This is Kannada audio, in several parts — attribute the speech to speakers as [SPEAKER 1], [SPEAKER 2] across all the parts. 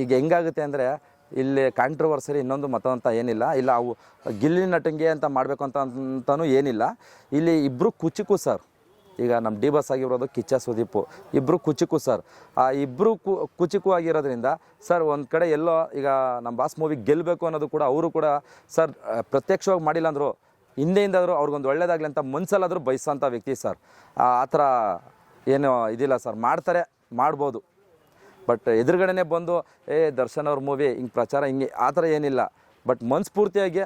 [SPEAKER 1] ಈಗ ಹೆಂಗಾಗುತ್ತೆ ಅಂದರೆ ಇಲ್ಲಿ ಕಾಂಟ್ರವರ್ಸರಿ ಇನ್ನೊಂದು ಮತ ಅಂತ ಏನಿಲ್ಲ. ಇಲ್ಲ, ಅವು ಗಿಲ್ಲಿ ನಟಂಗೆ ಅಂತ ಮಾಡಬೇಕು ಅಂತ ಅಂತಲೂ ಏನಿಲ್ಲ. ಇಲ್ಲಿ ಇಬ್ಬರು ಕುಚಿಕು ಸರ್ ಈಗ ನಮ್ಮ ಡಿ ಬಸ್ ಆಗಿರೋದು ಕಿಚ್ಚ, ಸುದೀಪು. ಇಬ್ಬರು ಕುಚಿಕು ಸರ್ ಆ ಇಬ್ಬರು ಕುಚಿಕು ಆಗಿರೋದ್ರಿಂದ ಸರ್ ಒಂದು ಕಡೆ ಎಲ್ಲೋ ಈಗ ನಮ್ಮ ಬಾಸ್ ಮೂವಿ ಗೆಲ್ಲಬೇಕು ಅನ್ನೋದು ಕೂಡ ಅವರು ಕೂಡ ಸರ್ ಪ್ರತ್ಯಕ್ಷವಾಗಿ ಮಾಡಿಲ್ಲ ಅಂದರು ಹಿಂದೆಯಿಂದಾದರೂ ಅವ್ರಿಗೊಂದು ಒಳ್ಳೇದಾಗಲಿ ಅಂತ ಮನ್ಸಲ್ಲಾದರೂ ಬಯಸೋಂಥ ವ್ಯಕ್ತಿ ಸರ್ ಆ ಥರ ಏನು ಇದಿಲ್ಲ ಸರ್ ಮಾಡ್ತಾರೆ, ಮಾಡ್ಬೋದು. ಬಟ್ ಎದುರುಗಡೆನೆ ಬಂದು, ಏ, ದರ್ಶನ್ ಅವ್ರ ಮೂವಿ ಹಿಂಗೆ ಪ್ರಚಾರ ಹಿಂಗೆ ಆ ಥರ ಏನಿಲ್ಲ. ಬಟ್ ಮನಸ್ಫೂರ್ತಿಯಾಗಿ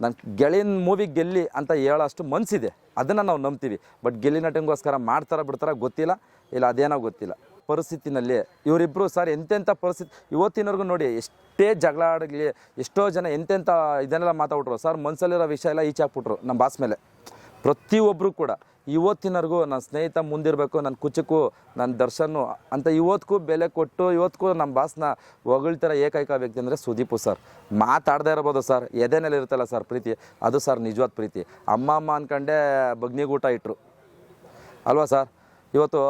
[SPEAKER 1] ನನ್ನ ಗೆಳೆಯನ ಮೂವಿ ಗೆಲ್ಲಿ ಅಂತ ಹೇಳೋಷ್ಟು ಮನಸ್ಸಿದೆ ಅದನ್ನು ನಾವು ನಂಬ್ತೀವಿ. ಬಟ್ ಗೆಲ್ಲಿ ನಟನಿಗೋಸ್ಕರ ಮಾಡ್ತಾರ ಬಿಡ್ತಾರ ಗೊತ್ತಿಲ್ಲ. ಇಲ್ಲ, ಅದೇನೋ ಗೊತ್ತಿಲ್ಲ. ಪರಿಸ್ಥಿತಿನಲ್ಲಿ ಇವರಿಬ್ಬರು ಸರ್ ಎಂತೆಂಥ ಪರಿಸ್ಥಿತಿ, ಇವತ್ತಿನವರೆಗೂ ನೋಡಿ ಎಷ್ಟೇ ಜಗಳ ಆಡಲಿ, ಎಷ್ಟೋ ಜನ ಎಂತೆಂಥ ಇದನ್ನೆಲ್ಲ ಮಾತಾಡ್ಬಿಟ್ರು. ಸರ್ ಮನಸ್ಸಲ್ಲಿರೋ ವಿಷಯ ಎಲ್ಲ ಈಚೆ ಹಾಕ್ಬಿಟ್ರು ನಮ್ಮ ಬಾಸ್ ಮೇಲೆ. ಪ್ರತಿಯೊಬ್ಬರು ಕೂಡ ಇವತ್ತಿನವರೆಗೂ ನನ್ನ ಸ್ನೇಹಿತ ಮುಂದಿರಬೇಕು, ನನ್ನ ಕುಚಕ್ಕೂ ನನ್ನ ದರ್ಶನು ಅಂತ ಇವತ್ತಿಗೂ ಬೆಲೆ ಕೊಟ್ಟು, ಇವತ್ತಿಗೂ ನಮ್ಮ ಬಾಸ್ನ ಹೊಗಳ್ತಿರೋ ಏಕೈಕ ವ್ಯಕ್ತಿ ಅಂದರೆ ಸುದೀಪು ಸರ್. ಮಾತಾಡ್ದೇ ಇರ್ಬೋದು ಸರ್ ಎದೆನಲ್ಲಿ ಇರುತ್ತಲ್ಲ ಸರ್ ಪ್ರೀತಿ? ಅದು ಸರ್ ನಿಜವಾದ ಪ್ರೀತಿ. ಅಮ್ಮ ಅಮ್ಮ ಅಂದ್ಕೊಂಡೆ ಬಗ್ನಿಗೂಟ ಇಟ್ಟರು ಅಲ್ವಾ ಸರ್? ಇವತ್ತು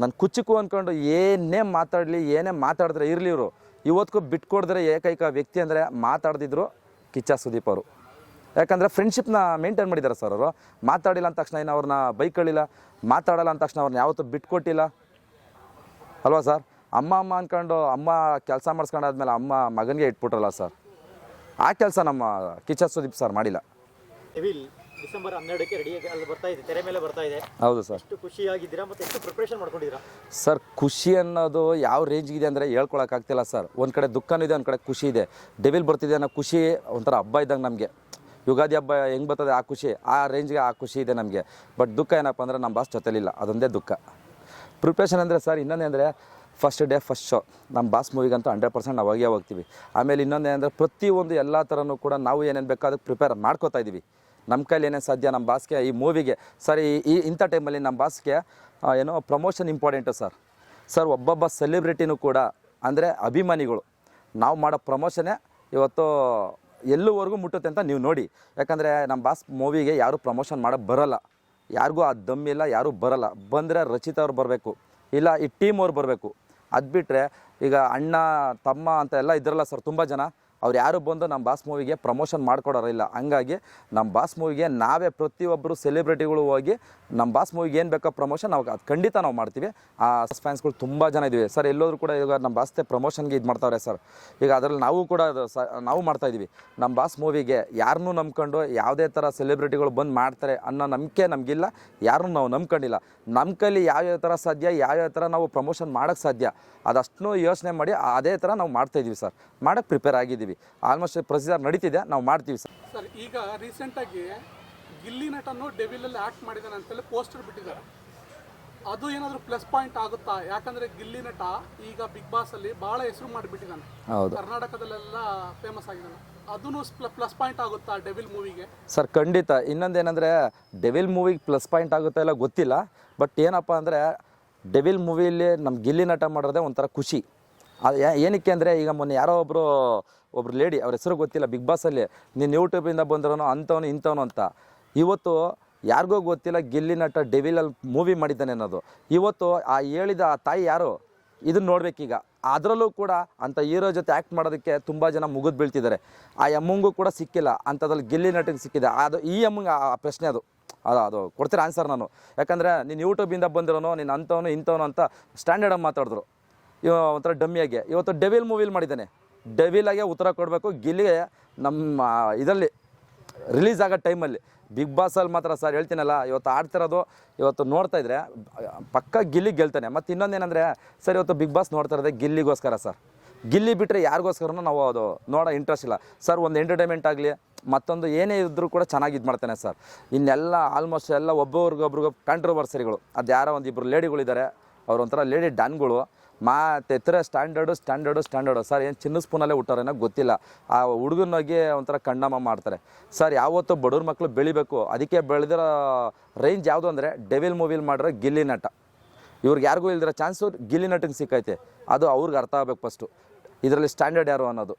[SPEAKER 1] ನನ್ನ ಕುಚಕ್ಕು ಅಂದ್ಕೊಂಡು ಏನೇ ಮಾತಾಡಲಿ, ಏನೇ ಮಾತಾಡಿದ್ರೆ ಇರಲಿ ಇವರು. ಇವತ್ತಿಗೂ ಬಿಟ್ಕೊಡಿದ್ರೆ ಏಕೈಕ ವ್ಯಕ್ತಿ ಅಂದರೆ ಮಾತಾಡ್ದಿದ್ರು ಕಿಚ್ಚ ಸುದೀಪ್ ಅವರು. ಯಾಕಂದರೆ ಫ್ರೆಂಡ್ಶಿಪ್ನ ಮೇಂಟೈನ್ ಮಾಡಿದ್ದಾರೆ ಸರ್ ಅವರು. ಮಾತಾಡಿಲ್ಲ ಅಂದ ತಕ್ಷಣ ಏನು ಅವ್ರನ್ನ ಬೈಕಳಿಲ್ಲ ಮಾತಾಡಲ್ಲ ಅಂದ ತಕ್ಷಣ ಅವ್ರನ್ನ ಯಾವತ್ತೂ ಬಿಟ್ಕೊಟ್ಟಿಲ್ಲ ಅಲ್ವಾ ಸರ್ ಅಮ್ಮ ಅಮ್ಮ ಅಂದ್ಕೊಂಡು ಅಮ್ಮ ಕೆಲಸ ಮಾಡಿಸ್ಕೊಂಡಾದ್ಮೇಲೆ ಅಮ್ಮ ಮಗನಿಗೆ ಇಟ್ಬಿಟ್ರಲ್ಲ ಸರ್ ಆ ಕೆಲಸ ನಮ್ಮ ಕಿಚ್ಚ ಸುದೀಪ್ ಸರ್ ಮಾಡಿಲ್ಲ.
[SPEAKER 2] ಡಿಸೆಂಬರ್ ಹನ್ನೆರಡಕ್ಕೆ ರೆಡಿ ಅಲ್ಲಿ ಬರ್ತಾ ಇದೆ ತೆರೆ ಮೇಲೆ ಬರ್ತಾ ಇದೆ.
[SPEAKER 1] ಹೌದು ಸರ್
[SPEAKER 2] ಎಷ್ಟು ಖುಷಿಯಾಗಿದ್ದೀರಾ ಮತ್ತೆ ಎಷ್ಟು ಪ್ರಿಪ್ರೇಷನ್ ಮಾಡ್ಕೊಂಡಿದ್ದೀರಾ?
[SPEAKER 1] ಸರ್ ಖುಷಿ ಅನ್ನೋದು ಯಾವ ರೇಂಜ್ಗಿದೆ ಅಂದರೆ ಹೇಳ್ಕೊಳಕ್ಕಾಗ್ತಿಲ್ಲ ಸರ್ ಒಂದು ಕಡೆ ದುಃಖನೂ ಇದೆ ಒಂದು ಕಡೆ ಖುಷಿ ಇದೆ. ಡೆವಿಲ್ ಬರ್ತಿದೆ ಅನ್ನೋ ಖುಷಿ ಒಂಥರ ಹಬ್ಬ ಇದ್ದಂಗೆ ನಮಗೆ. ಯುಗಾದಿ ಹಬ್ಬ ಹೆಂಗೆ ಬರ್ತದೆ? ಆ ಖುಷಿ, ಆ ರೇಂಜ್ಗೆ ಆ ಖುಷಿ ಇದೆ ನಮಗೆ. ಬಟ್ ದುಃಖ ಏನಪ್ಪ ಅಂದರೆ ನಮ್ಮ ಬಾಸ್ ಜೊತೆಲಿಲ್ಲ. ಅದೊಂದೇ ದುಃಖ. ಪ್ರಿಪ್ರೇಷನ್ ಅಂದರೆ ಸರ್ ಇನ್ನೊಂದೇ ಅಂದರೆ ಫಸ್ಟ್ ಡೇ ಫಸ್ಟ್ ಶೋ ನಮ್ಮ ಬಾಸ್ ಮೂವಿಗಂತೂ ಹಂಡ್ರೆಡ್ ಪರ್ಸೆಂಟ್ ನಾವು ಹೋಗೇ ಹೋಗ್ತೀವಿ. ಆಮೇಲೆ ಇನ್ನೊಂದೇನೆಂದರೆ ಪ್ರತಿಯೊಂದು ಎಲ್ಲ ಥರನೂ ಕೂಡ ನಾವು ಏನೇನು ಬೇಕೋ ಪ್ರಿಪೇರ್ ಮಾಡ್ಕೋತಾ ಇದ್ದೀವಿ ನಮ್ಮ ಕೈಲಿ ಏನೇನು ಸಾಧ್ಯ ನಮ್ಮ ಬಾಸ್ಗೆ ಈ ಮೂವಿಗೆ ಸರ್ ಈ ಇಂಥ ಟೈಮಲ್ಲಿ ನಮ್ಮ ಬಾಸ್ಗೆ ಏನೋ ಪ್ರಮೋಷನ್ ಇಂಪಾರ್ಟೆಂಟು ಸರ್ ಸರ್ ಒಬ್ಬೊಬ್ಬ ಸೆಲೆಬ್ರಿಟಿನೂ ಕೂಡ ಅಂದರೆ ಅಭಿಮಾನಿಗಳು. ನಾವು ಮಾಡೋ ಪ್ರಮೋಷನೇ ಇವತ್ತು ಎಲ್ಲುವರೆಗೂ ಮುಟ್ಟುತ್ತೆ ಅಂತ ನೀವು ನೋಡಿ. ಯಾಕಂದರೆ ನಮ್ಮ ಬಾಸ್ ಮೂವಿಗೆ ಯಾರೂ ಪ್ರಮೋಷನ್ ಮಾಡೋಕ್ಕೆ ಬರೋಲ್ಲ. ಯಾರಿಗೂ ಆ ದಮ್ಮಿಲ್ಲ ಯಾರೂ ಬರಲ್ಲ. ಬಂದರೆ ರಚಿತ ಅವ್ರು ಬರಬೇಕು. ಇಲ್ಲ, ಈ ಟೀಮ್ ಅವ್ರು ಬರಬೇಕು. ಅದು ಬಿಟ್ಟರೆ ಈಗ ಅಣ್ಣ, ತಮ್ಮ ಅಂತ ಎಲ್ಲ ಇದ್ರಲ್ಲ ಸರ್, ತುಂಬ ಜನ. ಅವ್ರು ಯಾರು ಬಂದು ನಮ್ಮ ಬಾಸ್ ಮೂವಿಗೆ ಪ್ರಮೋಷನ್ ಮಾಡ್ಕೊಡೋರಿಲ್ಲ. ಹಂಗಾಗಿ ನಮ್ಮ ಬಾಸ್ ಮೂವಿಗೆ ನಾವೇ ಪ್ರತಿಯೊಬ್ಬರು ಸೆಲೆಬ್ರಿಟಿಗಳು ಹೋಗಿ ನಮ್ಮ ಬಾಸ್ ಮೂವಿಗೆ ಏನು ಬೇಕೋ ಪ್ರಮೋಷನ್ ನಾವು ಅದು ಖಂಡಿತ ನಾವು ಮಾಡ್ತೀವಿ. ಆ ಫ್ಯಾನ್ಸ್ಗಳು ತುಂಬ ಜನ ಇದ್ದೀವಿ ಸರ್, ಎಲ್ಲೋದ್ರು ಕೂಡ ಈಗ ನಮ್ಮ ಬಾಸ್ತೆ ಪ್ರಮೋಷನ್ಗೆ ಇದು ಮಾಡ್ತಾವ್ರೆ ಸರ್? ಈಗ ಅದರಲ್ಲಿ ನಾವು ಕೂಡ ನಾವು ಮಾಡ್ತಾ ಇದ್ದೀವಿ ನಮ್ಮ ಬಾಸ್ ಮೂವಿಗೆ ಯಾರನ್ನೂ ನಂಬ್ಕೊಂಡು ಯಾವುದೇ ಥರ ಸೆಲೆಬ್ರಿಟಿಗಳು ಬಂದು ಮಾಡ್ತಾರೆ ಅನ್ನೋ ನಂಬಿಕೆ ನಮಗಿಲ್ಲ. ಯಾರನ್ನೂ ನಾವು ನಂಬ್ಕೊಂಡಿಲ್ಲ. ನಮ್ಮ ಕೈಲಿ ಯಾವ್ಯಾವ ಥರ ಸಾಧ್ಯ, ಯಾವ್ಯಾವ ಥರ ನಾವು ಪ್ರಮೋಷನ್ ಮಾಡೋಕ್ಕೆ ಸಾಧ್ಯ ಅದಷ್ಟನ್ನೂ ಯೋಚನೆ ಮಾಡಿ ಅದೇ ಥರ ನಾವು ಮಾಡ್ತಾ ಇದ್ದೀವಿ ಸರ್. ಮಾಡೋಕ್ಕೆ ಪ್ರಿಪೇರ್ ಆಗಿದ್ದೀವಿ ಆಲ್ಮೋಸ್ಟ್ ಪ್ರೊಸೀಜರ್ ನಡೀತಿದೆ ನಾವು ಮಾಡ್ತೀವಿ ಸರ್.
[SPEAKER 3] ಸರ್ ಈಗ ರೀಸೆಂಟಾಗಿ ಗಿಲ್ಲಿ ನಟನು ಡೆವಿಲಲ್ಲಿ ಆ್ಯಕ್ಟ್ ಮಾಡಿದ್ದಾನೆ ಅಂತೇಳಿ ಪೋಸ್ಟರ್ ಬಿಟ್ಟಿದ್ದಾರೆ. ಅದು ಏನಾದರೂ ಪ್ಲಸ್ ಪಾಯಿಂಟ್ ಆಗುತ್ತಾ? ಯಾಕಂದ್ರೆ ಗಿಲ್ಲಿ ನಟ ಈಗ ಬಿಗ್ ಬಾಸ್ ಅಲ್ಲಿ ಬಹಳ ಹೆಸರು ಮಾಡಿಬಿಟ್ಟಿದ್ದಾನೆ.
[SPEAKER 1] ಹೌದು.
[SPEAKER 3] ಕರ್ನಾಟಕದಲ್ಲೆಲ್ಲ ಫೇಮಸ್ ಆಗಿದ್ದಾನೆ. ಅದೂ ಪ್ಲಸ್ ಪಾಯಿಂಟ್ ಆಗುತ್ತಾ ಡೆವಿಲ್ ಮೂವಿಗೆ
[SPEAKER 1] ಸರ್ ಖಂಡಿತ. ಇನ್ನೊಂದೇನಂದ್ರೆ ಡೆವಿಲ್ ಮೂವಿಗೆ ಪ್ಲಸ್ ಪಾಯಿಂಟ್ ಆಗುತ್ತಾ ಇಲ್ಲ ಗೊತ್ತಿಲ್ಲ. ಬಟ್ ಏನಪ್ಪ ಅಂದರೆ ಡೆವಿಲ್ ಮೂವಿಲಿ ನಮ್ಮ ಗಿಲ್ಲಿ ನಟ ಮಾಡೋದೇ ಒಂಥರ ಖುಷಿ. ಅದು ಏನಕ್ಕೆ ಅಂದರೆ ಈಗ ಮೊನ್ನೆ ಯಾರೋ ಒಬ್ಬರು ಒಬ್ರು ಲೇಡಿ ಅವ್ರ ಹೆಸರು ಗೊತ್ತಿಲ್ಲ ಬಿಗ್ ಬಾಸಲ್ಲಿ ನೀನು ಯೂಟ್ಯೂಬಿಂದ ಬಂದ್ರೂ ಅಂಥವನು ಇಂಥವನು ಅಂತ. ಇವತ್ತು ಯಾರಿಗೋ ಗೊತ್ತಿಲ್ಲ ಗಿಲ್ಲಿ ನಟ ಡೆವಿಲಲ್ಲಿ ಮೂವಿ ಮಾಡಿದ್ದಾನೆ ಅನ್ನೋದು. ಇವತ್ತು ಆ ಹೇಳಿದ ಆ ತಾಯಿ ಯಾರು? ಇದನ್ನ ನೋಡ್ಬೇಕೀಗ. ಅದರಲ್ಲೂ ಕೂಡ ಅಂಥ ಹೀರೋ ಜೊತೆ ಆ್ಯಕ್ಟ್ ಮಾಡೋದಕ್ಕೆ ತುಂಬ ಜನ ಮುಗಿದು ಬೀಳ್ತಿದ್ದಾರೆ. ಆ ಎಮ್ಮಂಗೂ ಕೂಡ ಸಿಕ್ಕಿಲ್ಲ ಅಂಥದ್ರಲ್ಲಿ ಗಿಲ್ಲಿ ನಟಿಗೆ ಸಿಕ್ಕಿದೆ. ಅದು ಈ ಎಮ್ಮಂಗೆ ಆ ಪ್ರಶ್ನೆ ಅದು. ಅದು ಅದು ಕೊಡ್ತೀರ ಆನ್ಸರ್ ನಾನು. ಯಾಕಂದರೆ ನೀನು ಯೂಟ್ಯೂಬಿಂದ ಬಂದಿರೋನು, ನೀನು ಅಂಥವನು ಇಂಥವನು ಅಂತ ಸ್ಟ್ಯಾಂಡರ್ಡಾಗಿ ಮಾತಾಡಿದ್ರು. ಒಂಥರ ಡಮ್ಮಿಯಾಗೆ ಇವತ್ತು ಡೆವಿಲ್ ಮೂವಿಲಿ ಮಾಡಿದ್ದಾನೆ. ಡೆವಿಲಾಗೆ ಉತ್ತರ ಕೊಡಬೇಕು. ಗಿಲ್ಲಿಗೆ ನಮ್ಮ ಇದರಲ್ಲಿ ರಿಲೀಸ್ ಆಗೋ ಟೈಮಲ್ಲಿ ಬಿಗ್ ಬಾಸಲ್ಲಿ ಮಾತ್ರ ಸರ್ ಹೇಳ್ತೀನಲ್ಲ, ಇವತ್ತು ಆಡ್ತಿರೋದು, ಇವತ್ತು ನೋಡ್ತಾ ಇದ್ರೆ, ಪಕ್ಕ ಗಿಲ್ಲಿ ಗೆಲ್ತಾನೆ. ಮತ್ತು ಇನ್ನೊಂದೇನೆಂದರೆ ಸರ್ ಇವತ್ತು ಬಿಗ್ ಬಾಸ್ ನೋಡ್ತಾ ಇರೋದೇ ಗಿಲ್ಲಿಗೋಸ್ಕರ ಸರ್ ಗಿಲ್ಲಿ ಬಿಟ್ಟರೆ ಯಾರಿಗೋಸ್ಕರನೂ ನಾವು ಅದು ನೋಡೋ ಇಂಟ್ರೆಸ್ಟ್ ಇಲ್ಲ. ಸರ್ ಒಂದು ಎಂಟರ್ಟೈನ್ಮೆಂಟ್ ಆಗಲಿ, ಮತ್ತೊಂದು ಏನೇ ಇದ್ದರೂ ಕೂಡ ಚೆನ್ನಾಗಿ ಇದು ಮಾಡ್ತಾನೆ ಸರ್ ಇನ್ನೆಲ್ಲ ಆಲ್ಮೋಸ್ಟ್ ಎಲ್ಲ ಒಬ್ಬೊಬ್ರಿಗೊಬ್ರಿಗೂ ಕಾಂಟ್ರವರ್ಸರಿಗಳು ಅದು ಯಾರೋ ಒಂದು ಇಬ್ಬರು ಲೇಡಿಗಳಿದ್ದಾರೆ ಅವ್ರ ಒಂಥರ ಲೇಡಿ ಡಾನ್ಗಳು. ಮಾತೆತ್ತರ ಸ್ಟ್ಯಾಂಡರ್ಡು ಸ್ಟ್ಯಾಂಡರ್ಡು ಸ್ಟ್ಯಾಂಡರ್ಡು ಸರ್, ಏನು ಚಿನ್ನ ಸ್ಪೂನಲ್ಲೇ ಹುಟ್ಟಾರೇನೋ ಗೊತ್ತಿಲ್ಲ. ಆ ಹುಡುಗನಾಗಿ ಒಂಥರ ಕಣ್ಣಮ್ಮ ಮಾಡ್ತಾರೆ. ಸರ್, ಯಾವತ್ತು ಬಡವ್ರ ಮಕ್ಕಳು ಬೆಳಿಬೇಕು. ಅದಕ್ಕೆ ಬೆಳೆದಿರೋ ರೇಂಜ್ ಯಾವುದು ಅಂದರೆ ಡೆವಿಲ್ ಮೂವಿಲ್ ಮಾಡಿರೋ ಗಿಲ್ಲಿ ನಟ. ಇವ್ರಿಗೆ ಯಾರಿಗೂ ಇಲ್ದಿರೋ ಚಾನ್ಸು ಗಿಲ್ಲಿ ನಟಿಗೆ ಸಿಕ್ಕೈತೆ. ಅದು ಅವ್ರಿಗೆ ಅರ್ಥ ಆಗಬೇಕು ಫಸ್ಟು ಇದರಲ್ಲಿ ಸ್ಟ್ಯಾಂಡರ್ಡ್ ಯಾರು ಅನ್ನೋದು.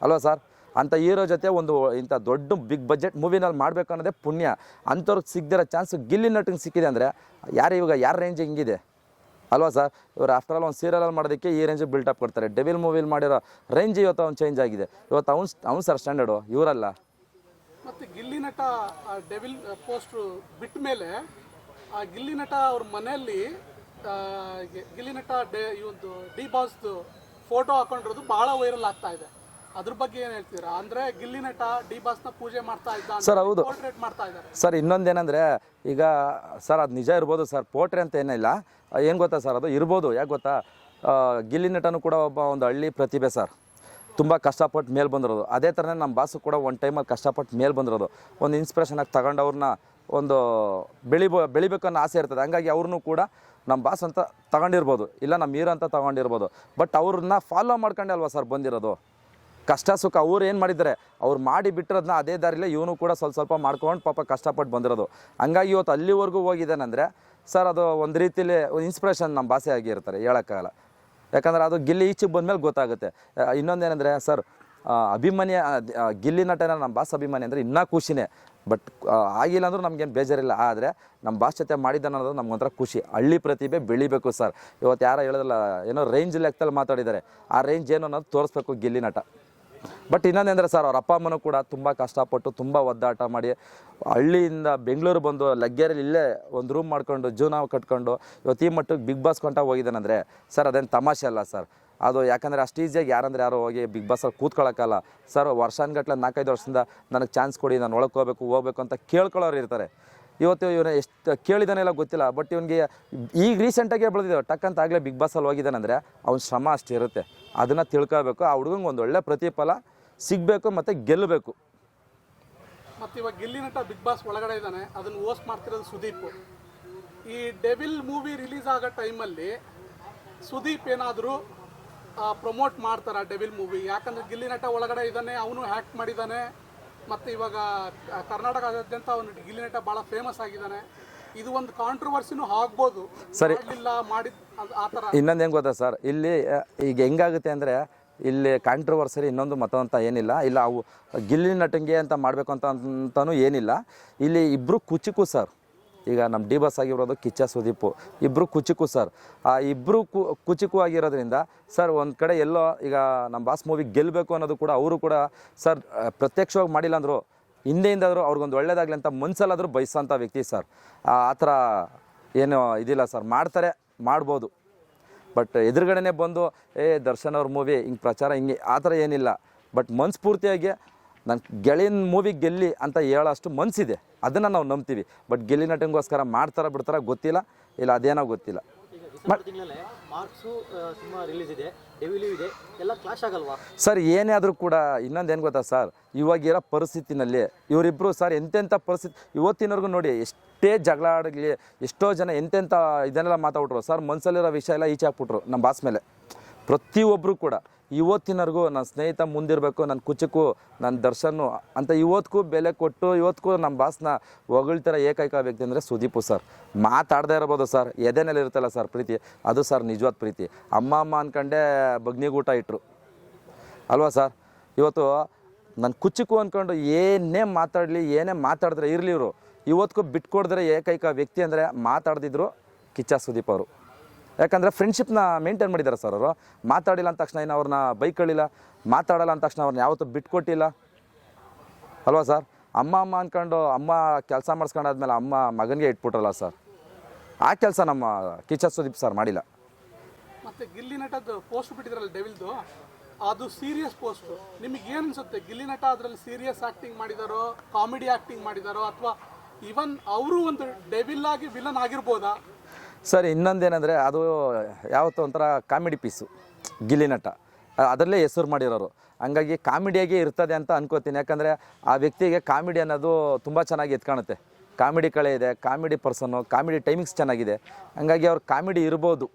[SPEAKER 1] ಅಲ್ವಾ ಸರ್? ಅಂಥ ಹೀರೋ ಜೊತೆ ಒಂದು ಇಂಥ ದೊಡ್ಡ ಬಿಗ್ ಬಜೆಟ್ ಮೂವಿನಲ್ಲಿ ಮಾಡಬೇಕು ಅನ್ನೋದೇ ಪುಣ್ಯ. ಅಂಥವ್ರಿಗೆ ಸಿಗದಿರೋ ಚಾನ್ಸ್ ಗಿಲ್ಲಿ ನಟಿಗೆ ಸಿಕ್ಕಿದೆ ಅಂದರೆ, ಯಾರು ಇವಾಗ, ಯಾರ ರೇಂಜ್ ಹಿಂಗಿದೆ? ಅಲ್ವಾ ಸರ್? ಇವರು ಆಫ್ಟರ್ ಆಲ್ ಒಂದು ಸೀರಿಯಲಲ್ಲಿ ಮಾಡೋದಕ್ಕೆ ಈ ರೇಂಜ್ ಬಿಲ್ಟಪ್ ಕೊಡ್ತಾರೆ. ಡೆವಿಲ್ ಮೂವಿಲಿ ಮಾಡಿರೋ ರೇಂಜ್ ಇವತ್ತು ಅವ್ನು ಚೇಂಜ್ ಆಗಿದೆ. ಇವತ್ತು ಅವ್ನು ಅವ್ನು ಸರ್ ಸ್ಟ್ಯಾಂಡರ್ಡು ಇವರಲ್ಲ.
[SPEAKER 3] ಮತ್ತೆ ಗಿಲ್ಲಿ ನಟ ಡೆವಿಲ್ ಪೋಸ್ಟ್ರು ಬಿಟ್ಟ ಮೇಲೆ, ಆ, ಗಿಲ್ಲಿ ನಟ ಅವ್ರ ಮನೆಯಲ್ಲಿ ಗಿಲ್ಲಿ ನಟ ಡೆ ಇವತ್ತು ಡಿ ಬಾಸ್ದು ಫೋಟೋ ಹಾಕೊಂಡಿರೋದು ಬಹಳ ವೈರಲ್ ಆಗ್ತಾ ಇದೆ. ಅದ್ರ ಬಗ್ಗೆ ಏನ್ ಹೇಳ್ತೀರಾ? ಅಂದ್ರೆ ಗಿಲ್ಲಿ ನಟ ಡಿ ಬಾಸ್ನ ಪೂಜೆ ಮಾಡ್ತಾ ಇದ್ದ
[SPEAKER 1] ಸರ್, ಹೌದು.
[SPEAKER 3] ಸರ್ ಮಾಡ್ತಾ ಇದ್ದಾರೆ.
[SPEAKER 1] ಸರ್ ಇನ್ನೊಂದೇನಂದ್ರೆ ಈಗ ಸರ್ ಅದು ನಿಜ ಇರ್ಬೋದು ಸರ್ ಪೋಟ್ರಿ ಅಂತ ಏನಿಲ್ಲ ಏನು ಗೊತ್ತಾ ಸರ್ ಅದು ಇರ್ಬೋದು. ಯಾಕೆ ಗೊತ್ತಾ? ಗಿಲ್ಲಿ ನಟನು ಕೂಡ ಒಬ್ಬ ಒಂದು ಹಳ್ಳಿ ಪ್ರತಿಭೆ ಸರ್. ತುಂಬ ಕಷ್ಟಪಟ್ಟು ಮೇಲೆ ಬಂದಿರೋದು. ಅದೇ ಥರನೇ ನಮ್ಮ ಬಾಸು ಕೂಡ ಒಂದು ಟೈಮಲ್ಲಿ ಕಷ್ಟಪಟ್ಟು ಮೇಲೆ ಬಂದಿರೋದು. ಒಂದು ಇನ್ಸ್ಪಿರೇಷನ್ ಆಗಿ ತಗೊಂಡವ್ರನ್ನ ಒಂದು ಬೆಳಿಬೋ ಬೆಳಿಬೇಕು ಅನ್ನೋ ಆಸೆ ಇರ್ತದೆ. ಹಂಗಾಗಿ ಅವ್ರನ್ನೂ ಕೂಡ ನಮ್ಮ ಬಾಸ್ ಅಂತ ತಗೊಂಡಿರ್ಬೋದು. ಇಲ್ಲ ನಮ್ಮ ಹೀರೋ ಅಂತ ತಗೊಂಡಿರ್ಬೋದು. ಬಟ್ ಅವ್ರನ್ನ ಫಾಲೋ ಮಾಡ್ಕೊಂಡೆ ಅಲ್ವಾ ಸರ್ ಬಂದಿರೋದು? ಕಷ್ಟ ಸುಖ, ಅವ್ರು ಏನು ಮಾಡಿದ್ದಾರೆ? ಅವ್ರು ಮಾಡಿ ಬಿಟ್ಟಿರೋದನ್ನ ಅದೇ ದಾರಿಲೇ ಇವನು ಕೂಡ ಸ್ವಲ್ಪ ಸ್ವಲ್ಪ ಮಾಡ್ಕೊಂಡು ಪಾಪ ಕಷ್ಟಪಟ್ಟು ಬಂದಿರೋದು. ಹಂಗಾಗಿ ಇವತ್ತು ಅಲ್ಲಿವರೆಗೂ ಹೋಗಿದ್ದಾನಂದರೆ, ಸರ್ ಅದು ಒಂದು ರೀತಿಯಲ್ಲಿ ಒಂದು ಇನ್ಸ್ಪಿರೇಷನ್ ನಮ್ಮ ಭಾಷೆ ಆಗಿರ್ತಾರೆ ಹೇಳೋಕ್ಕಾಗಲ್ಲ. ಯಾಕಂದ್ರೆ ಅದು ಗಿಲ್ಲಿ ಈಚೆಗೆ ಬಂದಮೇಲೆ ಗೊತ್ತಾಗುತ್ತೆ. ಇನ್ನೊಂದೇನೆಂದರೆ, ಸರ್ ಅಭಿಮಾನಿ ಗಿಲ್ಲಿ ನಟನ ನಮ್ಮ ಭಾಷೆ ಅಭಿಮಾನಿ ಅಂದರೆ ಇನ್ನೂ ಖುಷಿನೇ. ಬಟ್ ಆಗಿಲ್ಲ ಅಂದರೂ ನಮ್ಗೇನು ಬೇಜಾರಿಲ್ಲ. ಆದರೆ ನಮ್ಮ ಬಾಸ್ ಜೊತೆ ಮಾಡಿದ್ದಾನೆ ಅನ್ನೋದು ನಮಗೊಂಥರ ಖುಷಿ. ಹಳ್ಳಿ ಪ್ರತಿಭೆ ಬೆಳಿಬೇಕು, ಸರ್. ಇವತ್ತು ಯಾರೋ ಹೇಳೋದಲ್ಲ, ಏನೋ ರೇಂಜ್ ಲೆಕ್ಕದಲ್ಲಿ ಮಾತಾಡಿದ್ದಾರೆ. ಆ ರೇಂಜ್ ಏನು ಅನ್ನೋದು ತೋರಿಸ್ಬೇಕು ಗಿಲ್ಲಿ ನಟ. ಬಟ್ ಇನ್ನೊಂದೇಂದ್ರೆ ಸರ್ ಅವ್ರ ಅಪ್ಪ ಅಮ್ಮನೂ ಕೂಡ ತುಂಬ ಕಷ್ಟಪಟ್ಟು ತುಂಬ ಒದ್ದಾಟ ಮಾಡಿ, ಹಳ್ಳಿಯಿಂದ ಬೆಂಗಳೂರು ಬಂದು ಲಗ್ಗೆರಲ್ಲಿ ಇಲ್ಲೇ ಒಂದು ರೂಮ್ ಮಾಡ್ಕೊಂಡು ಜೀವನ ಕಟ್ಕೊಂಡು ಇವತ್ತು ಈ ಮಟ್ಟಕ್ಕೆ ಬಿಗ್ ಬಾಸ್ ಕೊಂಟ ಹೋಗಿದ್ದಾನಂದರೆ ಸರ್ ಅದೇನು ತಮಾಷೆ ಅಲ್ಲ ಸರ್ ಅದು ಯಾಕಂದರೆ ಅಷ್ಟು ಈಸಿಯಾಗಿ ಯಾರಂದ್ರೆ ಯಾರು ಹೋಗಿ ಬಿಗ್ ಬಾಸಲ್ಲಿ ಕೂತ್ಕೊಳ್ಳೋಕ್ಕಲ್ಲ ಸರ್ ವರ್ಷಾನ್ಗಟ್ಲೆ ನಾಲ್ಕೈದು ವರ್ಷದಿಂದ ನನಗೆ ಚಾನ್ಸ್ ಕೊಡಿ, ನಾನು ಒಳಗೆ ಹೋಗ್ಬೇಕು ಹೋಗ್ಬೇಕು ಅಂತ ಕೇಳ್ಕೊಳ್ಳೋರು ಇರ್ತಾರೆ. ಇವತ್ತು ಇವನ ಎಷ್ಟು ಕೇಳಿದಾನೆಲ್ಲ ಗೊತ್ತಿಲ್ಲ ಬಟ್ ಇವನಿಗೆ ಈಗ ರೀಸೆಂಟಾಗಿ ಬೆಳೆದಿದ್ದಾವೆ ಟಕ್ ಅಂತ ಆಗಲೇ ಬಿಗ್ ಬಾಸಲ್ಲಿ ಹೋಗಿದ್ದಾನಂದರೆ ಅವ್ನ ಶ್ರಮ ಅಷ್ಟಿರುತ್ತೆ ಅದನ್ನು ತಿಳ್ಕೊಬೇಕು, ಆ ಹುಡುಗಂಗೆ ಒಂದು ಒಳ್ಳೆ ಪ್ರತಿಫಲ ಸಿಗಬೇಕು ಮತ್ತು ಗೆಲ್ಲಬೇಕು
[SPEAKER 3] ಮತ್ತು ಇವಾಗ ಗಿಲ್ಲಿ ನಟ ಬಿಗ್ ಬಾಸ್ ಒಳಗಡೆ ಇದ್ದಾನೆ, ಅದನ್ನು ಹೋಸ್ಟ್ ಮಾಡ್ತಿರೋದು ಸುದೀಪ್. ಈ ಡೆವಿಲ್ ಮೂವಿ ರಿಲೀಸ್ ಆಗೋ ಟೈಮಲ್ಲಿ ಸುದೀಪ್ ಏನಾದರೂ ಪ್ರಮೋಟ್ ಮಾಡ್ತಾರೆ ಡೆವಿಲ್ ಮೂವಿ ಯಾಕಂದ್ರೆ ಗಿಲ್ಲಿ ನಟ ಒಳಗಡೆ ಇದ್ದಾನೆ, ಅವನು ಹ್ಯಾಕ್ ಮಾಡಿದ್ದಾನೆ. ಮತ್ತೆ ಇವಾಗ ಕರ್ನಾಟಕದಾದ್ಯಂತ ಅವನು ಗಿಲ್ಲಿ ನಟ ಭಾಳ ಫೇಮಸ್ ಆಗಿದ್ದಾನೆ. ಇದು ಒಂದು ಕಾಂಟ್ರವರ್ಸಿನೂ ಆಗ್ಬೋದು.
[SPEAKER 1] ಸರಿ.
[SPEAKER 3] ಇಲ್ಲ ಮಾಡಿದ ಆ ಥರ.
[SPEAKER 1] ಇನ್ನೊಂದು ಹೆಂಗೆ ಗೊತ್ತಾ ಸರ್? ಇಲ್ಲಿ ಈಗ ಹೆಂಗಾಗುತ್ತೆ ಅಂದರೆ ಇಲ್ಲಿ ಕಾಂಟ್ರವರ್ಸರಿ ಇನ್ನೊಂದು ಮತ ಅಂತ ಏನಿಲ್ಲ. ಇಲ್ಲ ಅವು ಗಿಲ್ಲಿ ನಟಂಗೆ ಅಂತ ಮಾಡಬೇಕು ಅಂತ ಅಂತಲೂ ಏನಿಲ್ಲ. ಇಲ್ಲಿ ಇಬ್ಬರು ಕುಚಿಕು ಸರ್. ಈಗ ನಮ್ಮ ಡಿ ಬಸ್ ಆಗಿರೋದು ಕಿಚ್ಚ ಸುದೀಪು. ಇಬ್ಬರು ಕುಚಿಕು ಸರ್. ಆ ಇಬ್ಬರು ಕುಚಿಕು ಆಗಿರೋದ್ರಿಂದ ಸರ್ ಒಂದು ಕಡೆ ಎಲ್ಲೋ ಈಗ ನಮ್ಮ ಬಾಸ್ ಮೂವಿ ಗೆಲ್ಲಬೇಕು ಅನ್ನೋದು ಕೂಡ ಅವರು ಕೂಡ ಸರ್ ಪ್ರತ್ಯಕ್ಷವಾಗಿ ಮಾಡಿಲ್ಲ ಅಂದರು ಹಿಂದೆಯಿಂದಾದರೂ ಅವ್ರಿಗೊಂದು ಒಳ್ಳೇದಾಗಲಿ ಅಂತ ಮನ್ಸಲ್ಲಾದರೂ ಬಯಸೋಂಥ ವ್ಯಕ್ತಿ ಸರ್. ಆ ಥರ ಏನು ಇದಿಲ್ಲ ಸರ್. ಮಾಡ್ತಾರೆ, ಮಾಡ್ಬೋದು. ಬಟ್ ಎದುರುಗಡೆನೆ ಬಂದು, ಏ ದರ್ಶನ್ ಅವ್ರ ಮೂವಿ ಹಿಂಗೆ ಪ್ರಚಾರ ಹಿಂಗೆ, ಆ ಥರ ಏನಿಲ್ಲ. ಬಟ್ ಮನಸ್ಫೂರ್ತಿಯಾಗಿ ನನ್ನ ಗೆಳೆಯನ ಮೂವಿ ಗೆಲ್ಲಿ ಅಂತ ಹೇಳೋಷ್ಟು ಮನಸ್ಸಿದೆ ಅದನ್ನು ನಾವು ನಂಬ್ತೀವಿ. ಬಟ್ ಗೆಲ್ಲಿ ನಟಂಗೋಸ್ಕರ ಮಾಡ್ತಾರ ಬಿಡ್ತಾರ ಗೊತ್ತಿಲ್ಲ. ಇಲ್ಲ ಅದೇನೋ ಗೊತ್ತಿಲ್ಲ. ಸರ್ ಏನೇ ಆದರೂ ಕೂಡ ಇನ್ನೊಂದು ಏನು ಗೊತ್ತಾ ಸರ್? ಇವಾಗಿರೋ ಪರಿಸ್ಥಿತಿನಲ್ಲಿ ಇವರಿಬ್ಬರು ಸರ್ ಎಂತೆಂಥ ಪರಿಸ್ಥಿತಿ ಇವತ್ತಿನವರೆಗೂ ನೋಡಿ ಎಷ್ಟೇ ಜಗಳ ಆಡಲಿ ಎಷ್ಟೋ ಜನ ಎಂತೆಂಥ ಇದನ್ನೆಲ್ಲ ಮಾತಾಡ್ಬಿಟ್ರು ಸರ್ ಮನಸ್ಸಲ್ಲಿರೋ ವಿಷಯ ಎಲ್ಲ ಈಚೆ ಹಾಕ್ಬಿಟ್ರು ನಮ್ಮ ಬಾಸ್ ಮೇಲೆ. ಪ್ರತಿಯೊಬ್ಬರು ಕೂಡ ಇವತ್ತಿನವರೆಗೂ ನನ್ನ ಸ್ನೇಹಿತ ಮುಂದಿರಬೇಕು, ನನ್ನ ಕುಚಕ್ಕೂ ನನ್ನ ದರ್ಶನು ಅಂತ ಇವತ್ತಿಗೂ ಬೆಲೆ ಕೊಟ್ಟು, ಇವತ್ತಿಗೂ ನಮ್ಮ ಬಾಸ್ನ ಹೊಗಳ್ತಿರೋ ಏಕೈಕ ವ್ಯಕ್ತಿ ಅಂದರೆ ಸುದೀಪು ಸರ್. ಮಾತಾಡ್ದೇ ಇರ್ಬೋದು ಸರ್ ಎದೆನಲ್ಲಿ ಇರುತ್ತಲ್ಲ ಸರ್ ಪ್ರೀತಿ? ಅದು ಸರ್ ನಿಜವಾದ ಪ್ರೀತಿ. ಅಮ್ಮ ಅಮ್ಮ ಅನ್ಕಂಡೇ ಬಗ್ನಿಗೂಟ ಇಟ್ಟರು ಅಲ್ವಾ ಸರ್? ಇವತ್ತು ನನ್ನ ಕುಚ್ಚಕ್ಕೂ ಅಂದ್ಕೊಂಡು ಏನೇ ಮಾತಾಡಲಿ, ಏನೇ ಮಾತಾಡಿದ್ರೆ ಇರಲಿ ಇವರು. ಇವತ್ತಿಗೂ ಬಿಟ್ಕೊಡಿದ್ರೆ ಏಕೈಕ ವ್ಯಕ್ತಿ ಅಂದರೆ ಮಾತಾಡ್ದಿದ್ರು ಕಿಚ್ಚ ಸುದೀಪ್ ಅವರು. ಯಾಕಂದರೆ ಫ್ರೆಂಡ್ಶಿಪ್ನ ಮೇಂಟೈನ್ ಮಾಡಿದ್ದಾರೆ ಸರ್ ಅವರು. ಮಾತಾಡಿಲ್ಲ ಅಂದ ತಕ್ಷಣ ಏನು ಅವ್ರನ್ನ ಕಳಿಲ್ಲ ಮಾತಾಡಲ್ಲ ಅಂದ ತಕ್ಷಣ ಅವ್ರನ್ನ ಯಾವತ್ತೂ ಬಿಟ್ಕೊಟ್ಟಿಲ್ಲ ಅಲ್ವಾ ಸರ್ ಅಮ್ಮ ಅಮ್ಮ ಅಂದ್ಕೊಂಡು ಅಮ್ಮ ಕೆಲಸ ಮಾಡಿಸ್ಕೊಂಡಾದ್ಮೇಲೆ ಅಮ್ಮ ಮಗನಿಗೆ ಇಟ್ಬಿಟ್ರಲ್ಲ ಸರ್ ಆ ಕೆಲಸ ನಮ್ಮ ಕಿಚ್ಚ ಸುದೀಪ್ ಸರ್ ಮಾಡಿಲ್ಲ.
[SPEAKER 3] ಮತ್ತೆ ಗಿಲ್ಲಿ ನಟದ್ದು ಪೋಸ್ಟ್ ಬಿಟ್ಟಿದ್ರಲ್ಲ ಡೆವಿಲ್ದು ಅದು ಸೀರಿಯಸ್ ಪೋಸ್ಟ್ ನಿಮಗೆ ಏನು ಅನ್ಸುತ್ತೆ? ಗಿಲ್ಲಿ ನಟ ಅದರಲ್ಲಿ ಸೀರಿಯಸ್ ಆಕ್ಟಿಂಗ್ ಮಾಡಿದಾರೋ ಕಾಮಿಡಿ ಆಕ್ಟಿಂಗ್ ಮಾಡಿದಾರೋ, ಅಥವಾ ಇವನ್ ಅವರು ಒಂದು ಡೆವಿಲ್ ಆಗಿ ವಿಲನ್ ಆಗಿರ್ಬೋದಾ?
[SPEAKER 1] ಸರ್, ಇನ್ನೊಂದೇನೆಂದರೆ ಅದು ಯಾವತ್ತೋ ಒಂಥರ ಕಾಮಿಡಿ ಪೀಸು ಗಿಲ್ಲಿ ನಟ. ಅದರಲ್ಲೇ ಹೆಸರು ಮಾಡಿರೋರು. ಹಂಗಾಗಿ ಕಾಮಿಡಿಯಾಗೆ ಇರ್ತದೆ ಅಂತ ಅನ್ಕೋತೀನಿ. ಯಾಕಂದರೆ ಆ ವ್ಯಕ್ತಿಗೆ ಕಾಮಿಡಿ ಅನ್ನೋದು ತುಂಬ ಚೆನ್ನಾಗಿ ಎತ್ಕಾಣುತ್ತೆ ಕಾಮಿಡಿ ಕಳೆ ಇದೆ, ಕಾಮಿಡಿ ಪರ್ಸನ್ನು, ಕಾಮಿಡಿ ಟೈಮಿಂಗ್ಸ್ ಚೆನ್ನಾಗಿದೆ. ಹಂಗಾಗಿ ಅವ್ರು ಕಾಮಿಡಿ ಇರ್ಬೋದು.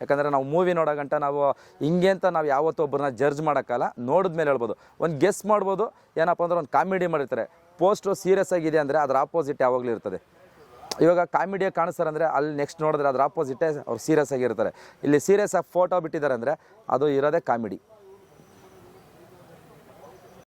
[SPEAKER 1] ಯಾಕಂದರೆ ನಾವು ಮೂವಿ ನೋಡೋ ಗಂಟ ನಾವು ಹಿಂಗೆ ಅಂತ ನಾವು ಯಾವತ್ತೂ ಒಬ್ಬರನ್ನ ಜಡ್ಜ್ ಮಾಡೋಕ್ಕಲ್ಲ ನೋಡಿದ ಮೇಲೆ ಹೇಳ್ಬೋದು. ಒಂದು ಗೆಸ್ ಮಾಡ್ಬೋದು, ಏನಪ್ಪ ಅಂದ್ರೆ ಒಂದು ಕಾಮಿಡಿ ಮಾಡಿರ್ತಾರೆ. ಪೋಸ್ಟು ಸೀರಿಯಸ್ ಆಗಿದೆ ಅಂದರೆ ಅದರ ಆಪೋಸಿಟ್ ಯಾವಾಗಲೂ ಇರ್ತದೆ. ಇವಾಗ ಕಾಮಿಡಿಯಾಗಿ ಕಾಣಿಸ್ತಾರೆ ಅಂದರೆ ಅಲ್ಲಿ ನೆಕ್ಸ್ಟ್ ನೋಡಿದ್ರೆ ಅದ್ರ ಆಪೋಸಿಟೇ ಅವ್ರು ಸೀರಿಯಸ್ ಆಗಿರ್ತಾರೆ. ಇಲ್ಲಿ ಸೀರಿಯಸ್ ಆಗಿ ಫೋಟೋ ಬಿಟ್ಟಿದ್ದಾರೆ ಅಂದರೆ ಅದು ಇರೋದೇ ಕಾಮಿಡಿ.